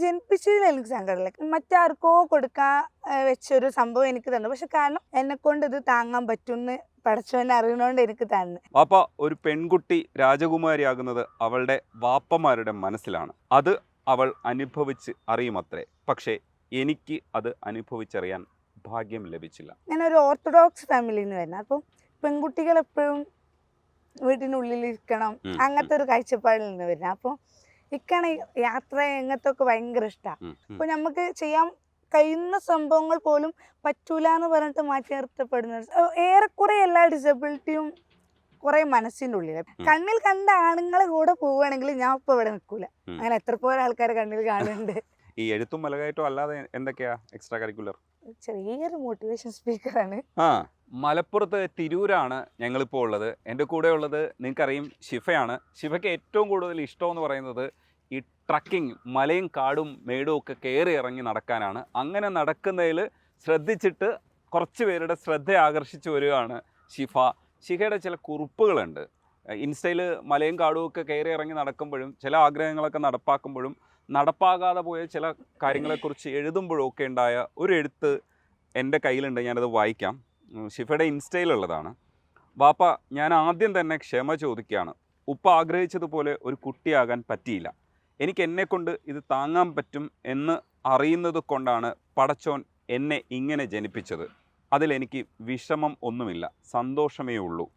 ജനിപ്പിച്ചതിൽ എനിക്ക് സങ്കടമില്ല മറ്റാർക്കോ കൊടുക്കാൻ വെച്ചൊരു സംഭവം എനിക്ക് തന്നു. പക്ഷെ കാരണം എന്നെ കൊണ്ട് ഇത് താങ്ങാൻ പറ്റുമെന്ന് പടച്ചവനെ അറിയണോണ്ട് എനിക്ക് തന്നെ. വാപ്പ ഒരു പെൺകുട്ടി രാജകുമാരി ആകുന്നത് അവളുടെ വാപ്പമാരുടെ മനസ്സിലാണ്. അത് അവൾ അനുഭവിച്ച് അറിയുമത്രേ. പക്ഷേ എനിക്ക് അത് അനുഭവിച്ചറിയാൻ ഭാഗ്യം ലഭിച്ചില്ല. ഞാൻ ഒരു ഓർത്തഡോക്സ് ഫാമിലിയിൽ നിന്ന് വരുന്നത് അപ്പം പെൺകുട്ടികൾ എപ്പോഴും വീട്ടിനുള്ളിൽ ഇരിക്കണം ഉം, അങ്ങനത്തെ ഒരു കാഴ്ചപ്പാടിൽ നിന്ന് വരുന്നത് അപ്പോൾ ഇക്കാണ് ഈ യാത്ര രംഗത്തൊക്കെ ഭയങ്കര ഇഷ്ടമാണ് ഉം. നമുക്ക് ചെയ്യാൻ കഴിയുന്ന സംഭവങ്ങൾ പോലും പറ്റൂല എന്ന് പറഞ്ഞിട്ട് മാറ്റി നിർത്തപ്പെടുന്ന ഏറെക്കുറെ എല്ലാ ഡിസബിലിറ്റിയും കുറെ മനസ്സിന്റെ ഉള്ളിൽ കണ്ണിൽ കണ്ട ആണുങ്ങളെ കൂടെ പോവുകയാണെങ്കിൽ ഞാൻ ഇപ്പൊ ഇവിടെ നിൽക്കൂല. അങ്ങനെ എത്ര പോലെ ആൾക്കാർ കണ്ണിൽ കാണുന്നുണ്ട്. ഈ എഴുത്തും മലകയറ്റവും അല്ലാതെ എന്തൊക്കെയാ എക്സ്ട്രാ കരിക്കുലർ ചെറിയൊരു മോട്ടിവേഷൻ സ്പീക്കറാണ് ആ മലപ്പുറത്ത് തിരൂരാണ് ഞങ്ങളിപ്പോൾ ഉള്ളത്. എന്റെ കൂടെ ഉള്ളത് നിങ്ങൾക്കറിയും ശിഫയാണ്. ശിഫയ്ക്ക് ഏറ്റവും കൂടുതൽ ഇഷ്ടം എന്ന് പറയുന്നത് ഈ ട്രക്കിംഗ് മലയും കാടും മേടും ഒക്കെ കയറി ഇറങ്ങി നടക്കാനാണ്. അങ്ങനെ നടക്കുന്നതിൽ ശ്രദ്ധിച്ചിട്ട് കുറച്ച് പേരുടെ ശ്രദ്ധ ആകർഷിച്ചു വരികയാണ് ശിഫ. ശിഫയുടെ ചില കുറിപ്പുകളുണ്ട്. ഇൻസ്റ്റയിൽ മലയും കാടും ഒക്കെ കയറി ഇറങ്ങി നടക്കുമ്പോഴും ചില ആഗ്രഹങ്ങളൊക്കെ നടപ്പാക്കുമ്പോഴും നടപ്പാകാതെ പോയ ചില കാര്യങ്ങളെക്കുറിച്ച് എഴുതുമ്പോഴും ഒക്കെ ഉണ്ടായ ഒരു എഴുത്ത് എന്റെ കയ്യിലുണ്ട് ഞാനത് വായിക്കാം. ഷിഫയുടെ ഇൻസ്റ്റയിലുള്ളതാണ്. വാപ്പ ഞാൻ ആദ്യം തന്നെ ക്ഷമ ചോദിക്കുകയാണ്. ഉപ്പ ആഗ്രഹിച്ചതുപോലെ ഒരു കുട്ടിയാകാൻ പറ്റിയില്ല. എനിക്ക് എന്നെക്കൊണ്ട് ഇത് താങ്ങാൻ പറ്റും എന്ന് അറിയുന്നത് കൊണ്ടാണ് പടച്ചോൻ എന്നെ ഇങ്ങനെ ജനിപ്പിച്ചത്. അതിലെനിക്ക് വിഷമം ഒന്നുമില്ല സന്തോഷമേ ഉള്ളൂ.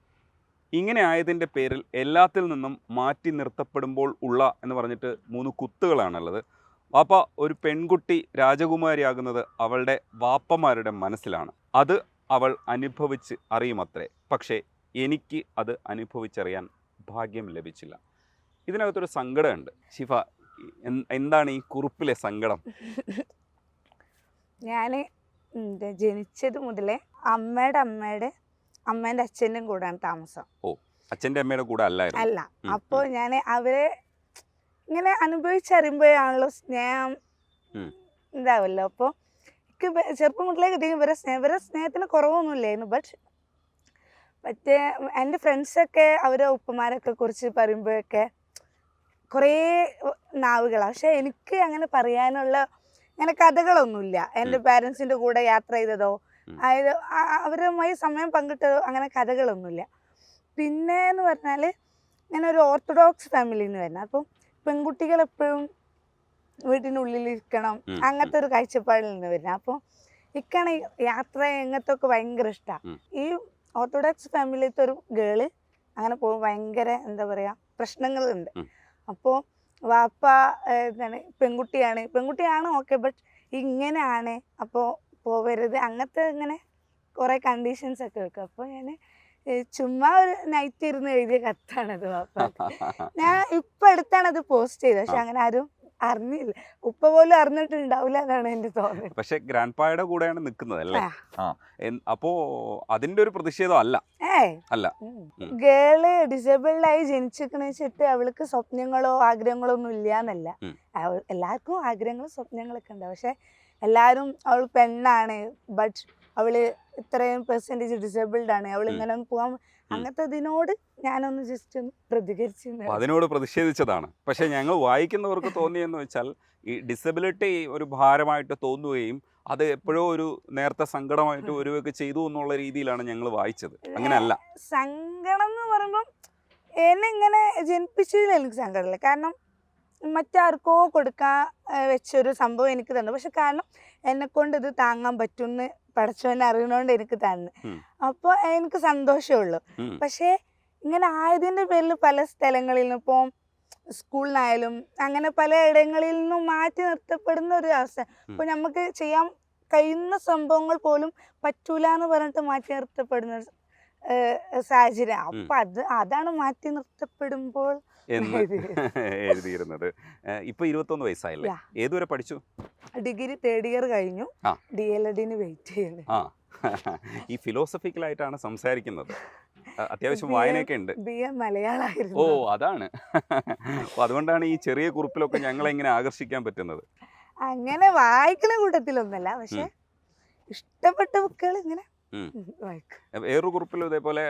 ഇങ്ങനെ ആയതിന്റെ പേരിൽ എല്ലാത്തിൽ നിന്നും മാറ്റി നിർത്തപ്പെടുമ്പോൾ ഉള്ള എന്ന് പറഞ്ഞിട്ട് മൂന്ന് കുത്തുകളാണുള്ളത്. വാപ്പ ഒരു പെൺകുട്ടി രാജകുമാരിയാകുന്നത് അവളുടെ വാപ്പമാരുടെ മനസ്സിലാണ്. അത് അവൾ അനുഭവിച്ച് അറിയുമത്രേ. പക്ഷേ എനിക്ക് അത് അനുഭവിച്ചറിയാൻ ഭാഗ്യം ലഭിച്ചില്ല. ഇതിനകത്തൊരു സങ്കടമുണ്ട്. ശിഫ എന്താണ് ഈ കുറിപ്പിലെ സങ്കടം? ഞാൻ ജനിച്ചത് മുതലേ അമ്മയുടെ അമ്മയുടെ അമ്മേന്റെ അച്ഛന്റെയും കൂടെയാണ് താമസം. ഓ അച്ഛന്റെ അമ്മയുടെ കൂടെ അല്ലായിരുന്നു? അല്ല. അപ്പോൾ ഞാൻ അവരെ ഇങ്ങനെ അനുഭവിച്ചറിയുമ്പോഴാണല്ലോ സ്നേഹം. ഇതാവല്ലോ. അപ്പോൾ എനിക്ക് ചെറുപ്പം മുതലേ കിട്ടിയ ഇവരെ സ്നേഹം ഇവരെ സ്നേഹത്തിന് കുറവൊന്നുമില്ലായിരുന്നു ബട്ട് മറ്റേ എന്റെ ഫ്രണ്ട്സൊക്കെ അവരെ ഉപ്പമാരൊക്കെ കുറിച്ച് പറയുമ്പോഴൊക്കെ കുറേ നാവുകളാണ് പക്ഷെ എനിക്ക് അങ്ങനെ പറയാനുള്ള അങ്ങനെ കഥകളൊന്നുമില്ല. എന്റെ പാരൻസിന്റെ കൂടെ യാത്ര ചെയ്തതോ. അതായത് അവരുമായി സമയം പങ്കിട്ട അങ്ങനെ കഥകളൊന്നുമില്ല. പിന്നെ എന്ന് പറഞ്ഞാൽ ഒരു ഓർത്തഡോക്സ് ഫാമിലിയിൽ നിന്ന് വരുന്നത് അപ്പം പെൺകുട്ടികൾ എപ്പോഴും വീട്ടിനുള്ളിലിരിക്കണം അങ്ങനത്തെ ഒരു കാഴ്ചപ്പാടിൽ നിന്ന് വരുന്നത് അപ്പോൾ ഇക്കാണ് ഈ യാത്ര എങ്ങനത്തൊക്കെ ഭയങ്കര ഇഷ്ടമാണ് ഈ ഓർത്തഡോക്സ് ഫാമിലിയിലത്തെ ഒരു ഗേൾ അങ്ങനെ പോകും ഭയങ്കര എന്താ പറയുക പ്രശ്നങ്ങളുണ്ട്. അപ്പോൾ വാപ്പ എന്താണ് പെൺകുട്ടിയാണ്. പെൺകുട്ടിയാണ് ഓക്കെ ബട്ട് ഇങ്ങനെയാണ്. അപ്പോൾ പോവരുത്. അങ്ങനത്തെ ഇങ്ങനെ കുറേ കണ്ടീഷൻസ് ഒക്കെ വെക്കും. അപ്പോൾ ഞാൻ ചുമ്മാ ഒരു നൈറ്റ് ഇരുന്ന് എഴുതിയ കത്താണത് വാപ്പ ഞാൻ ഇപ്പൊ അടുത്താണ് അത് പോസ്റ്റ് ചെയ്തത്. പക്ഷെ അങ്ങനെ ആരും അറിഞ്ഞില്ല. ഉപ്പ പോലും അറിഞ്ഞിട്ടുണ്ടാവില്ല എന്നാണ് എന്റെ തോന്നൽ പക്ഷെ ഗ്രാൻഡ് പായുടെ കൂടെയാണ് നിൽക്കുന്നത് അല്ലേ? അപ്പോ അതിന്റെ ഒരു പ്രതിഷേധം അല്ല. അല്ല. ഗേൾ ഡിസേബിൾഡ് ആയി ജനിച്ചിരിക്കണ വെച്ചിട്ട് അവൾക്ക് സ്വപ്നങ്ങളോ ആഗ്രഹങ്ങളോ ഒന്നും ഇല്ല എന്നല്ല എല്ലാവർക്കും ആഗ്രഹങ്ങളും സ്വപ്നങ്ങളൊക്കെ ഉണ്ട്. പക്ഷെ എല്ലാവരും അവൾ പെണ്ണാണ് ബട്ട് അവൾ ഇത്രയും പെർസെന്റേജ് ഡിസേബിൾഡ് ആണ്. അവൾ. ഇങ്ങനെ പോകാൻ അങ്ങനത്തെ ഇതിനോട് ഞാനൊന്ന് ജസ്റ്റ് ഒന്ന് പ്രതികരിച്ചു അതിനോട് പ്രതിഷേധിച്ചതാണ്. പക്ഷെ ഞങ്ങൾ വായിക്കുന്നവർക്ക് തോന്നിയെന്ന് വെച്ചാൽ ഈ ഡിസബിലിറ്റി ഒരു ഭാരമായിട്ട് തോന്നുകയും അത് എപ്പോഴോ ഒരു നേരത്തെ സങ്കടമായിട്ട് ഒരുവൊക്കെ ചെയ്തു എന്നുള്ള രീതിയിലാണ് ഞങ്ങൾ വായിച്ചത്. അങ്ങനെയല്ല. സങ്കടം എന്ന് പറയുമ്പം എന്നെ ഇങ്ങനെ ജനിപ്പിച്ചതിൽ എനിക്ക് സങ്കടമില്ല. കാരണം മറ്റാർക്കോ കൊടുക്കാൻ വെച്ചൊരു സംഭവം എനിക്ക് തന്നു. പക്ഷെ കാരണം എന്നെ കൊണ്ട് ഇത് താങ്ങാൻ പറ്റുമെന്ന് പടച്ചവനെ അറിയണോണ്ട് എനിക്ക് തന്നു. അപ്പൊ അപ്പോൾ എനിക്ക് സന്തോഷമുള്ളൂ. പക്ഷേ ഇങ്ങനെ ആയതിന്റെ പേരിൽ പല സ്ഥലങ്ങളിൽ നിന്നും ഇപ്പോൾ സ്കൂളിനായാലും അങ്ങനെ പല ഇടങ്ങളിൽ നിന്നും മാറ്റി നിർത്തപ്പെടുന്ന ഒരു അവസ്ഥ. ഇപ്പോൾ നമുക്ക് ചെയ്യാൻ കഴിയുന്ന സംഭവങ്ങൾ പോലും പറ്റൂല എന്ന് പറഞ്ഞിട്ട് മാറ്റി നിർത്തപ്പെടുന്ന സാഹചര്യം. അപ്പം അത് അതാണ് മാറ്റി നിർത്തപ്പെടുമ്പോൾ എന്ന് എഴുതിയിരുന്നത്. ഇപ്പൊ ഇരുപത്തൊന്ന് വയസ്സായില്ലേ? ഏതുവരെ പഠിച്ചു? ഡിഗ്രി തേർഡ് ഇയർ കഴിഞ്ഞു. ഡി എൽ എഡിന് വെയിറ്റ് ചെയ്യുന്നു ആ. ഈ ഫിലോസഫിക്കലായിട്ടാണ് സംസാരിക്കുന്നത്. അത്യാവശ്യം വായനയൊക്കെ ഉണ്ട്. ഓ അതാണ്. അതുകൊണ്ടാണ് ഈ ചെറിയ കുറിപ്പിലൊക്കെ ഞങ്ങളെ എങ്ങനെ ആകർഷിക്കാൻ പറ്റുന്നത്. അങ്ങനെ വായിക്കുന്ന കൂട്ടത്തിലൊന്നല്ല. പക്ഷെ ഇഷ്ടപ്പെട്ട ബുക്കുകൾ ഇങ്ങനെ ലൈക്ക് വേറൊരു കുറിപ്പിലും ഇതേപോലെ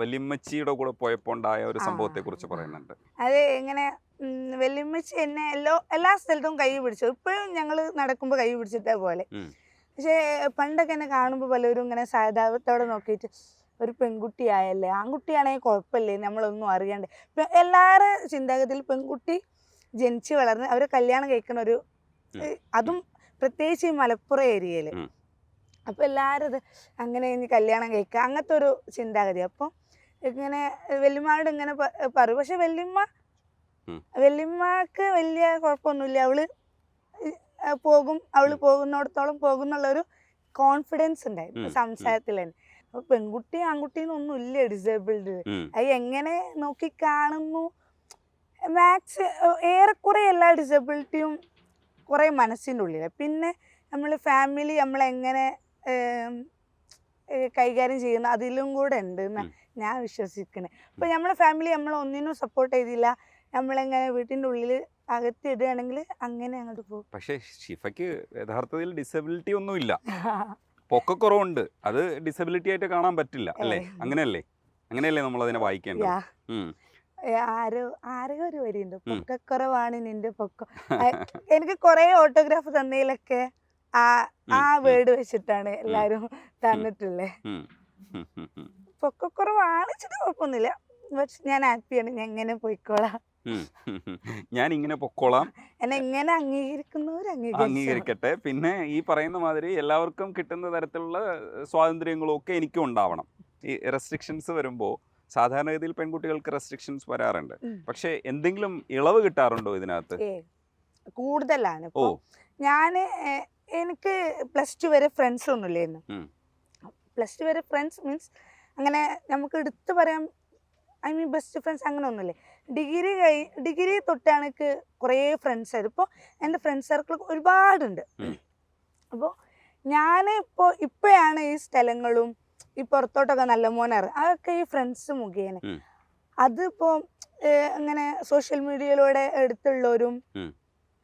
വല്യമ്മച്ചിയുടെ കൂടെ പോയപ്പോൾ ഉണ്ടായ ഒരു. സംഭവത്തെ കുറിച്ച് പറയുന്നുണ്ട്. അത് ഇങ്ങനെ ഉം, വെല്ലുമ്മച്ചി എന്നെ എല്ലാ എല്ലാ സ്ഥലത്തും കൈ പിടിച്ചു. ഇപ്പോഴും ഞങ്ങൾ നടക്കുമ്പോൾ കൈ പിടിച്ചിട്ടേ പോലെ. പക്ഷേ പണ്ടൊക്കെ എന്നെ കാണുമ്പോൾ പലരും ഇങ്ങനെ സഹതാപത്തോടെ നോക്കിയിട്ട് ഒരു പെൺകുട്ടിയായല്ലേ? ആൺകുട്ടിയാണെങ്കിൽ കുഴപ്പമില്ലേ നമ്മളൊന്നും അറിയാണ്ട്. എല്ലാവരുടെ ചിന്താഗതിയിൽ പെൺകുട്ടി ജനിച്ച് വളർന്ന് അവരെ കല്യാണം കഴിക്കുന്ന ഒരു അതും പ്രത്യേകിച്ച് ഈ മലപ്പുറം ഏരിയയിൽ. അപ്പോൾ എല്ലാവരും ഇത് അങ്ങനെ ഇനി കല്യാണം കഴിക്കുക അങ്ങനത്തെ ഒരു ചിന്താഗതി. അപ്പോൾ ഇങ്ങനെ വല്യമ്മയോട് ഇങ്ങനെ പറയും. പക്ഷെ വല്യമ്മ വല്യമ്മക്ക് വലിയ കുഴപ്പമൊന്നുമില്ല. അവൾ പോകും. അവൾ പോകുന്നിടത്തോളം പോകുന്നുള്ളൊരു കോൺഫിഡൻസ് ഉണ്ടായിരുന്നു. സംസാരത്തിൽ തന്നെ. അപ്പൊ പെൺകുട്ടി ആൺകുട്ടിന്ന് ഒന്നും ഇല്ല ഡിസേബിൾഡ്. അത് എങ്ങനെ നോക്കി കാണുന്നു? മാക്സ് ഏറെക്കുറെ എല്ലാ ഡിസബിലിറ്റിയും കുറെ മനസ്സിന്റെ ഉള്ളിലാണ് പിന്നെ നമ്മൾ ഫാമിലി നമ്മളെങ്ങനെ കൈകാര്യം ചെയ്യുന്ന അതിലും കൂടെ ഉണ്ട് എന്നാ ഞാൻ വിശ്വസിക്കുന്നത് അപ്പൊ നമ്മളെ ഫാമിലി നമ്മൾ ഒന്നിനും സപ്പോർട്ട് ചെയ്തില്ല. നമ്മളെങ്ങനെ വീട്ടിന്റെ ഉള്ളിൽ അകത്തിടുകയാണെങ്കിൽ അങ്ങനെ അങ്ങോട്ട് പോകും. പക്ഷേ ഷിഫയ്ക്ക് യഥാർത്ഥത്തിൽ ഡിസബിലിറ്റി ഒന്നും ഒന്നുമില്ല പൊക്കക്കുറവുണ്ട്. അത് ഡിസബിലിറ്റി ആയിട്ട് കാണാൻ പറ്റില്ല അല്ലേ. അങ്ങനെയല്ലേ? അങ്ങനെയല്ലേ നമ്മൾ അതിനെ വായിക്കേണ്ടത്. ആരോ ആരോ ഒരു വരിയുണ്ട്. പൊക്കക്കുറവാണ് നിന്റെ പൊക്കം. എനിക്ക് കുറേ ഓട്ടോഗ്രാഫ് തന്നതിലൊക്കെ ആ ആ വേർഡ് വെച്ചിട്ടാണ് എല്ലാരും തന്നിട്ടുള്ളത്. പൊക്കക്കുറവാണ് വെച്ചിട്ട് കുഴപ്പമൊന്നുമില്ല. പക്ഷെ ഞാൻ ഹാപ്പിയാണ് ഞാൻ എങ്ങനെ പോയിക്കോളാം. ഞാൻ ഇങ്ങനെ പൊക്കോളാം. എന്നെ ഇങ്ങനെ അംഗീകരിക്കുന്നവർ അംഗീകരിക്കട്ടെ. പിന്നെ ഈ പറയുന്ന മാതിരി എല്ലാവർക്കും കിട്ടുന്ന തരത്തിലുള്ള സ്വാതന്ത്ര്യങ്ങളും ഒക്കെ എനിക്കും ഉണ്ടാവണം. ഈ റെസ്ട്രിക്ഷൻസ് വരുമ്പോൾ സാധാരണഗതിയിൽ പെൺകുട്ടികൾക്ക് റെസ്ട്രിക്ഷൻസ് വരാറുണ്ട്. പക്ഷെ എന്തെങ്കിലും ഇളവ് കിട്ടാറുണ്ടോ ഇതിനകത്ത്? കൂടുതലാണ്. ഞാൻ എനിക്ക് പ്ലസ് ടു വരെ ഫ്രണ്ട്സ് ഒന്നുമില്ലായിരുന്നു. പ്ലസ് ടു വരെ ഫ്രണ്ട്സ് മീൻസ് അങ്ങനെ നമുക്ക് എടുത്തു പറയാം ഐ മീൻ ബെസ്റ്റ് ഫ്രണ്ട്സ് അങ്ങനെ ഒന്നുമില്ലേ. ഡിഗ്രി കഴി ഡിഗ്രി തൊട്ടാണ് എനിക്ക് കുറേ ഫ്രണ്ട്സ് ആയത് ഇപ്പോൾ എന്റെ ഫ്രണ്ട്സ് സർക്കിൾ ഒരുപാടുണ്ട്. അപ്പോൾ ഞാൻ ഇപ്പോൾ ഇപ്പോഴാണ് ഈ സ്ഥലങ്ങളും ഈ പുറത്തോട്ടൊക്കെ നല്ല മോനറി അതൊക്കെ ഈ ഫ്രണ്ട്സ് മുഖേന. അതിപ്പോൾ അങ്ങനെ സോഷ്യൽ മീഡിയയിലൂടെ എടുത്തുള്ളവരും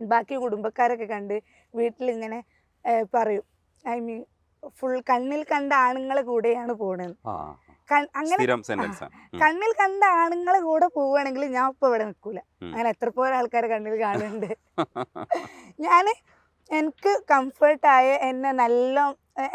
ബാക്കി കുടുംബക്കാരൊക്കെ കണ്ട് വീട്ടിലിങ്ങനെ പറയും. ഐ മീൻ ഫുൾ കണ്ണിൽ കണ്ട ആണുങ്ങളെ കൂടെയാണ് പോണത്. അങ്ങനെ കണ്ണിൽ കണ്ട ആണുങ്ങളെ കൂടെ പോവുകയാണെങ്കിൽ ഞാൻ ഇപ്പൊ ഇവിടെ നിൽക്കൂല അങ്ങനെ എത്ര പോലെ ആൾക്കാരെ കണ്ണിൽ കാണുന്നുണ്ട്. ഞാൻ എനിക്ക് കംഫർട്ടായ എന്നെ നല്ല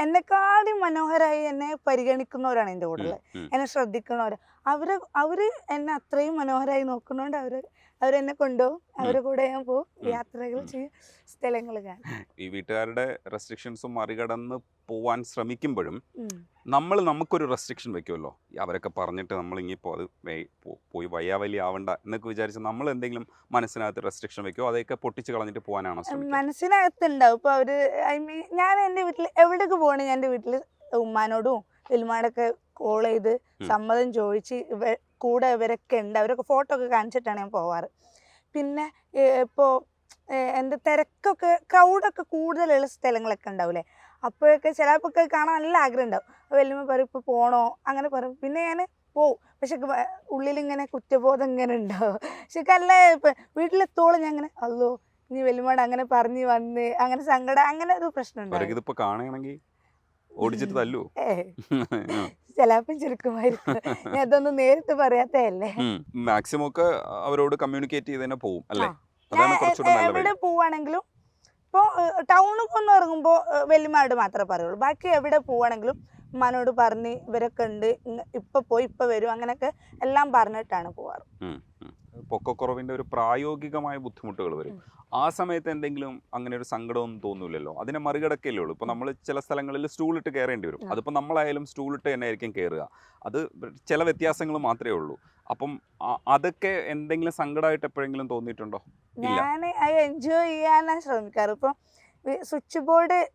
എന്നെക്കാളും മനോഹരമായി എന്നെ പരിഗണിക്കുന്നവരാണ് എന്റെ കൂടെ. എന്നെ ശ്രദ്ധിക്കുന്നവർ അവർ അവർ എന്നെ അത്രയും മനോഹരമായി നോക്കുന്നതുകൊണ്ട് അവർ അവരെന്നെ കൊണ്ടുപോകും അവരുടെ കൂടെ ഞാൻ പോകും യാത്രകൾ ചെയ്യും സ്ഥലങ്ങൾ കാണും. ഈ വീട്ടുകാരുടെ റെസ്ട്രിക്ഷൻസും മറികടന്ന് പോവാൻ ശ്രമിക്കുമ്പോഴും. നമ്മൾ നമുക്കൊരു റെസ്ട്രിക്ഷൻ വെക്കുമല്ലോ അവരൊക്കെ പറഞ്ഞിട്ട് നമ്മൾ ഇനിയിപ്പോൾ അത് പോയി വയ്യാവലി ആവണ്ട എന്നൊക്കെ വിചാരിച്ച് നമ്മൾ എന്തെങ്കിലും മനസ്സിനകത്ത് റെസ്ട്രിക്ഷൻ വെക്കുമോ അതൊക്കെ പൊട്ടിച്ച് കളഞ്ഞിട്ട് പോകാനാണോ മനസ്സിനകത്ത് ഉണ്ടാവും ഇപ്പൊ അവർ ഐ മീൻ ഞാൻ എന്റെ വീട്ടിൽ എവിടേക്ക് പോകണേ? ഞാൻ എന്റെ വീട്ടിൽ ഉമ്മാനോടും വലുമാനോടൊക്കെ കോൾ ചെയ്ത്. സമ്മതം ചോദിച്ച് ഇവ കൂടെ ഇവരൊക്കെ ഉണ്ട്. അവരൊക്കെ ഫോട്ടോ ഒക്കെ കാണിച്ചിട്ടാണ് ഞാൻ പോവാറ്. പിന്നെ ഇപ്പോൾ എന്റെ തിരക്കൊക്കെ ക്രൗഡൊക്കെ കൂടുതലുള്ള സ്ഥലങ്ങളൊക്കെ ഉണ്ടാവില്ലേ? അപ്പോഴൊക്കെ ചിലപ്പോൾ കാണാൻ നല്ല ആഗ്രഹം ഉണ്ടാവും. അപ്പോൾ വല്യമ്മ പറയും ഇപ്പോൾ പോകണോ അങ്ങനെ പറയും. പിന്നെ ഞാൻ പോവും. പക്ഷെ ഉള്ളിലിങ്ങനെ കുറ്റബോധം ഇങ്ങനെ ഉണ്ടാവും. പക്ഷെ അല്ല ഇപ്പം വീട്ടിലെത്തോളം ഞാൻ അങ്ങനെ അല്ലോ ഇനി വലിയ അങ്ങനെ പറഞ്ഞു വന്ന് അങ്ങനെ സങ്കടം അങ്ങനെ ഒരു പ്രശ്നം ഉണ്ടാവും ഓടിച്ചിട്ട് തല്ലുവോ ചിലപ്പം ചുരുക്കമായിരിക്കും. ഞാൻ അതൊന്നും നേരിട്ട് പറയാത്തതല്ലേ? മാക്സിമം ഒക്കെ അവരോട് കമ്മ്യൂണിക്കേറ്റ് ചെയ്ത് തന്നെ പോവും അല്ലേ? എവിടെ പോവാണെങ്കിലും ഇപ്പോൾ ടൗണിൽ ഒന്ന് ഇറങ്ങുമ്പോൾ വല്യമ്മയോട് മാത്രമേ പറയുള്ളൂ. ബാക്കി എവിടെ പോവാണെങ്കിലും ഉമ്മാനോട് പറഞ്ഞ് ഇവരൊക്കെ ഉണ്ട് ഇപ്പൊ പോയി ഇപ്പൊ വരും അങ്ങനെയൊക്കെ എല്ലാം പറഞ്ഞിട്ടാണ് പോവാറ്. ഉം. ഒരു പ്രായോഗികമായ ബുദ്ധിമുട്ടുകൾ വരും. ആ സമയത്ത് എന്തെങ്കിലും അങ്ങനെ ഒരു സങ്കടമൊന്നും തോന്നില്ലല്ലോ അതിനെ മറികടക്കല്ലേ ഉള്ളൂ. ഇപ്പോൾ നമ്മൾ ചില സ്ഥലങ്ങളിൽ സ്റ്റൂളിട്ട് കയറേണ്ടി വരും. അതിപ്പോൾ നമ്മളായാലും സ്റ്റൂളിട്ട് തന്നെ ആയിരിക്കും കയറുക. അത് ചില വ്യത്യാസങ്ങൾ മാത്രമേ ഉള്ളൂ. അപ്പം അതൊക്കെ എന്തെങ്കിലും സങ്കടമായിട്ട് എപ്പോഴെങ്കിലും തോന്നിയിട്ടുണ്ടോ. ഞാൻ അത് എൻജോയ് ചെയ്യാനാണ് ശ്രമിക്കാറ്. ഇപ്പം സ്വിച്ച് ബോർഡ്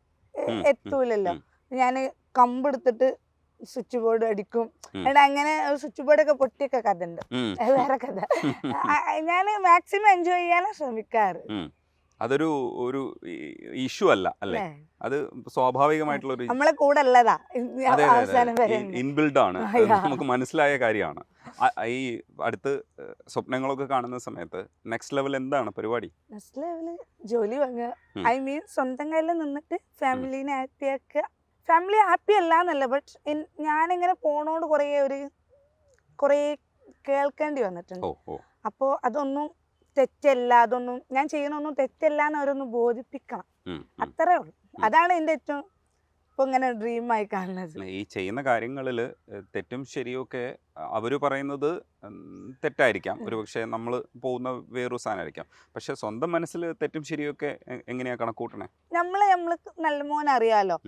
എത്തൂലല്ലോ. ഞാൻ കമ്പെടുത്തിട്ട് സ്വിച്ച് ബോർഡ് അടിക്കും. എന്നിട്ട് അങ്ങനെ സ്വിച്ച് ബോർഡൊക്കെ പൊട്ടിയൊക്കെ കഥ ഉണ്ട് വേറെ കഥ. ഞാൻ മാക്സിമം എൻജോയ് ചെയ്യാനാണ് ശ്രമിക്കാറ്. അതൊരു ഒരു ഇഷ്യൂ അല്ല അല്ലേ? അത് സ്വാഭാവികമായിട്ടുള്ള ഒരു നമ്മളെ കൂടെ ഉള്ളതാ. ഇൻബിൽഡ് ആണ്. നമുക്ക് മനസ്സിലായ കാര്യമാണ്. ഈ അടുത്ത് സ്വപ്നങ്ങളൊക്കെ കാണുന്ന സമയത്ത് നെക്സ്റ്റ് ലെവൽ എന്താണ് പരിപാടി? നെക്സ്റ്റ് ലെവൽ ജോലി വാങ്ങുക. ഐ മീൻ സ്വന്തം കയ്യിൽ നിന്നിട്ട് ഫാമിലിനെ ആക്കുക. ഫാമിലി ഹാപ്പി അല്ല എന്നല്ല ബട്ട് ഞാനിങ്ങനെ പോണോണ്ട് കുറേ ഒരു കുറേ കേൾക്കേണ്ടി വന്നിട്ടുണ്ട്. അപ്പോൾ അതൊന്നും തെറ്റല്ല അതൊന്നും ഞാൻ ചെയ്യണൊന്നും തെറ്റല്ല എന്ന് അവരൊന്ന് ബോധിപ്പിക്കണം. അത്രേ ഉള്ളൂ. അതാണ് എന്റെ ഏറ്റവും ഇപ്പൊ ഇങ്ങനെ ഡ്രീമായി കാണുന്നത്. ഈ ചെയ്യുന്ന കാര്യങ്ങളിൽ തെറ്റും ശരിയും ഒക്കെ അവർ പറയുന്നത് തെറ്റായിരിക്കാം. ഉം. ഒരു പക്ഷേ നമ്മൾ പോകുന്ന വേറൊരു സാധനമായിരിക്കാം. പക്ഷെ സ്വന്തം മനസ്സിൽ തെറ്റും ശരിയും ഒക്കെ എങ്ങനെയാ കണക്കൂട്ടണേ? നമ്മൾ നമ്മൾ നല്ല മോൻ അറിയാലോ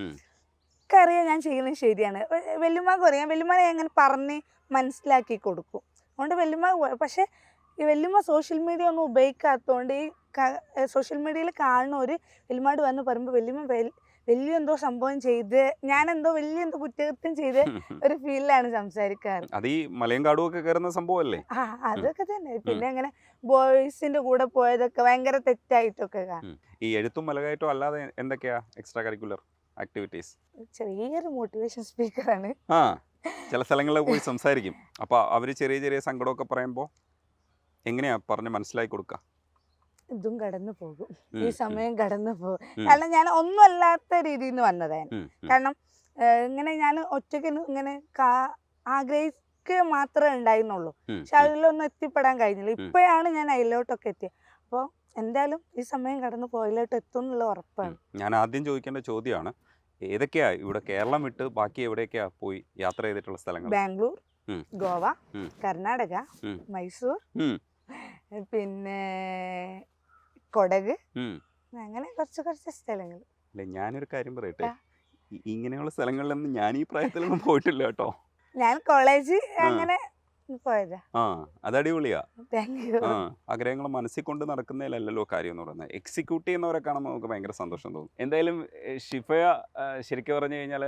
അറിയാം ഞാൻ ചെയ്യുന്നത് ശരിയാണ്. വെല്ലുമാക്ക് അറിയാം വെല്ലുമാനെ അങ്ങനെ പറഞ്ഞ് മനസ്സിലാക്കി കൊടുക്കും. അതുകൊണ്ട് വെല്ലുമാ പക്ഷേ ഈ വെല്ലുമ്മ സോഷ്യൽ മീഡിയ ഒന്നും ഉപയോഗിക്കാത്തതുകൊണ്ട് ഈ സോഷ്യൽ മീഡിയയിൽ കാണുന്ന ഒരു വെല്ലുമാട് വന്ന് പറയുമ്പോൾ വെല്ലുമ്മ വലിയ എന്തോ സംഭവം ചെയ്ത് ഞാൻ എന്തോ വലിയ എന്തോ കുറ്റകൃത്യം ചെയ്ത് ഒരു ഫീലിലാണ് സംസാരിക്കാറ്. അത് ഈ മലയും കാടും ഒക്കെ കയറുന്ന സംഭവമല്ലേ ആ അതൊക്കെ തന്നെ. പിന്നെ അങ്ങനെ ബോയ്സിന്റെ കൂടെ പോയതൊക്കെ ഭയങ്കര തെറ്റായിട്ടൊക്കെ കാണും. ഈ എഴുത്തും മലകയറ്റവും അല്ലാതെ എന്തൊക്കെയാ എക്സ്ട്രാ കരിക്കുലർ? ആക്ടിവിറ്റീസ് ചെറിയൊരു മോട്ടിവേഷൻ സ്പീക്കറാണ് ആ ചില സ്ഥലങ്ങളിൽ പോയി സംസാരിക്കും. അപ്പോൾ അവർ ചെറിയ ചെറിയ സങ്കടമൊക്കെ പറയുമ്പോൾ എങ്ങനെയാ പറഞ്ഞ് മനസ്സിലാക്കി കൊടുക്കുക ഇതും കടന്നു പോകും. ഈ സമയം കടന്നു പോകും. കാരണം ഞാൻ ഒന്നും അല്ലാത്ത രീതിയിൽ നിന്ന് വന്നതാണ്. കാരണം ഇങ്ങനെ ഞാൻ ഒറ്റയ്ക്ക് ഇങ്ങനെ ആഗ്രഹിക്കുക മാത്രമേ ഉണ്ടായിരുന്നുള്ളൂ. പക്ഷെ അതിലൊന്നും എത്തിപ്പെടാൻ കഴിഞ്ഞില്ല. ഇപ്പോഴാണ് ഞാൻ അതിലോട്ടൊക്കെ എത്തിയത് അപ്പോൾ എന്തായാലും ഈ സമയം കടന്നു പോയിലോട്ട് എത്തും എന്നുള്ള ഉറപ്പാണ്. ഞാൻ ആദ്യം ചോദിക്കേണ്ട ചോദ്യമാണ്. ഏതൊക്കെയാ ഇവിടെ കേരളം വിട്ട് ബാക്കി എവിടെയൊക്കെയാ പോയി യാത്ര ചെയ്തിട്ടുള്ള സ്ഥലങ്ങൾ ബാംഗ്ലൂർ ഗോവ കർണാടക മൈസൂർ പിന്നെ കൊടക്. അങ്ങനെ കുറച്ച് കുറച്ച് സ്ഥലങ്ങൾ അല്ല ഞാനൊരു കാര്യം പറയട്ടെ. ഇങ്ങനെയുള്ള സ്ഥലങ്ങളിലൊന്നും ഞാൻ ഈ പ്രായത്തിലൊന്നും പോയിട്ടില്ല കേട്ടോ. ഞാൻ കോളേജ് അങ്ങനെ ആ അത് അടിപൊളിയാ. ആ ആഗ്രഹങ്ങൾ മനസ്സിൽ കൊണ്ട് നടക്കുന്നതിലല്ലല്ലോ കാര്യം എന്ന് പറയുന്നത്. എക്സിക്യൂട്ട് ചെയ്യുന്നവരെ കാണുമ്പോൾ നമുക്ക് ഭയങ്കര സന്തോഷം തോന്നും. എന്തായാലും ഷിഫയ ശരിക്കും പറഞ്ഞു കഴിഞ്ഞാൽ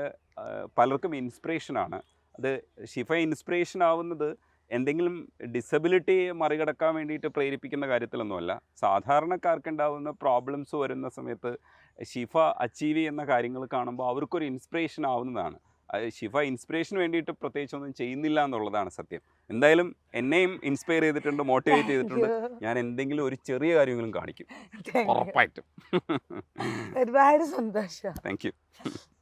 പലർക്കും ഇൻസ്പിറേഷൻ ആണ്. അത് ഷിഫ ഇൻസ്പിറേഷൻ ആവുന്നത് എന്തെങ്കിലും ഡിസബിലിറ്റി മറികടക്കാൻ വേണ്ടിയിട്ട് പ്രേരിപ്പിക്കുന്ന കാര്യത്തിലൊന്നുമല്ല. സാധാരണക്കാർക്ക് ഉണ്ടാവുന്ന പ്രോബ്ലംസ് വരുന്ന സമയത്ത് ഷിഫ അച്ചീവ് ചെയ്യുന്ന കാര്യങ്ങൾ കാണുമ്പോൾ അവർക്കൊരു ഇൻസ്പിറേഷൻ ആവുന്നതാണ്. ഷിഫ ഇൻസ്പിറേഷന് വേണ്ടിയിട്ട് പ്രത്യേകിച്ചൊന്നും ചെയ്യുന്നില്ല എന്നുള്ളതാണ് സത്യം. എന്തായാലും എന്നെയും ഇൻസ്പയർ ചെയ്തിട്ടുണ്ട് മോട്ടിവേറ്റ് ചെയ്തിട്ടുണ്ട്. ഞാൻ എന്തെങ്കിലും ഒരു ചെറിയ കാര്യങ്ങളും കാണിക്കും. ഉറപ്പായിട്ടും. ഒരുപാട് സന്തോഷം. Thank you